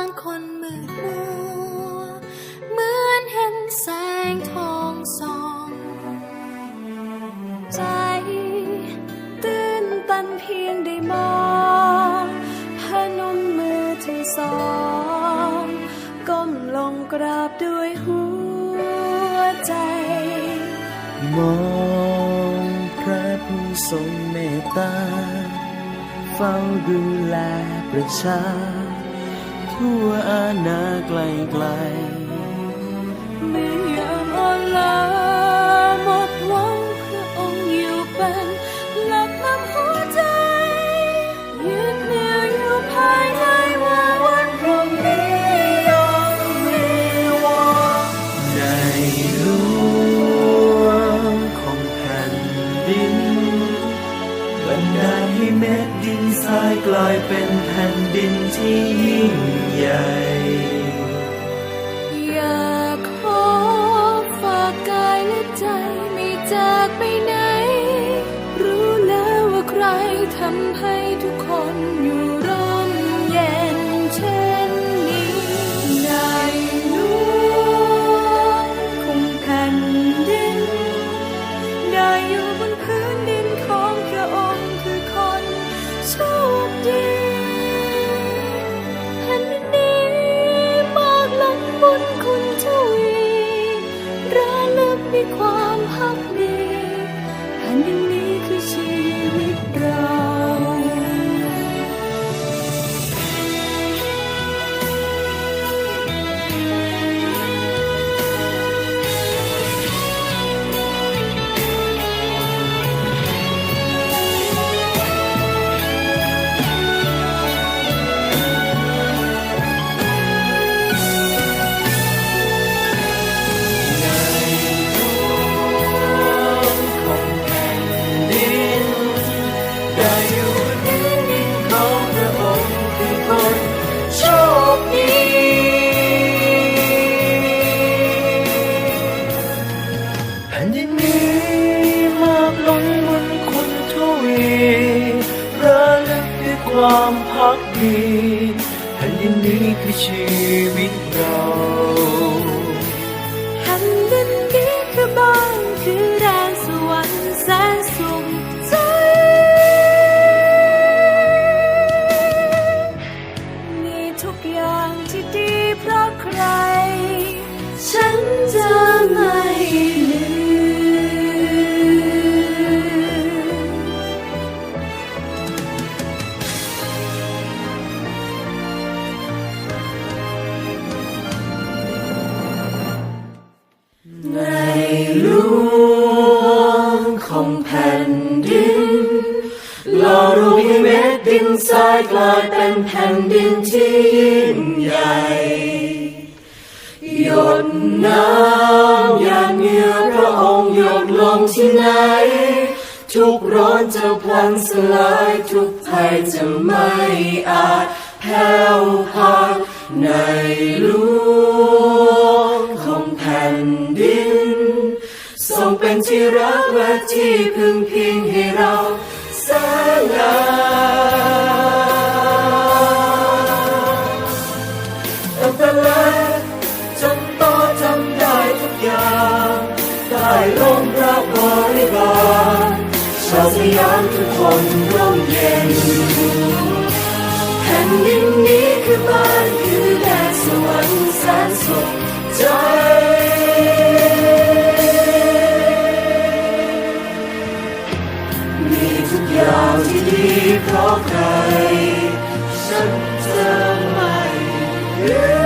างคนมืดมัวเหมือนเห็นแสงทองส่อง ใจตื้นตันเพียงได้มองพนมมือทั้งสองก้มลงกราบด้วยหัวใจ มองพระผู้ทรงเมตตา เฝ้าดูแลประชา ทั่วอาณาไกลไกลเมื่อยามอ่อนล้าหมดหวังพระองค์อยู่เป็นหลักนำหัวใจยึดเหนี่ยวอยู่ภายในว่าวันพรุ่งนี้ยังมีหวังในหลวงของแผ่นดินบันดาลให้เม็ดดินทรายกลายเป็นแผ่นดินที่ำให้ทุกคนอยู่ ผ่นดินนี้มากล้นบุญคุณทวีระลึกด้วยความพักดีแผ่นดินนี้คือชีวิตเรา วงของแผ่นดินหล่อรูปให้เม็ดดินทรายกลายเป็นแผ่นดินที่ยิ่งใหญ่หยดน้ำหยาดเหงื่อพระองค์หยดลงที่ไหน ทุกร้อนจะพันสลายทุกภัยจะไม่อาจแผ่วพานในหลว ที่รักและที่พึ่งพิงให้เราแสนนาตั้งแต่เล็กจนโตจำได้ทุกอย่าง ได้ลงพระบริบาลชาวสยามทุกคนร่มเย็นแผ่นดินนี้คือบ้ ทุกอย่างที่ดีเพราะใครฉันจะไม่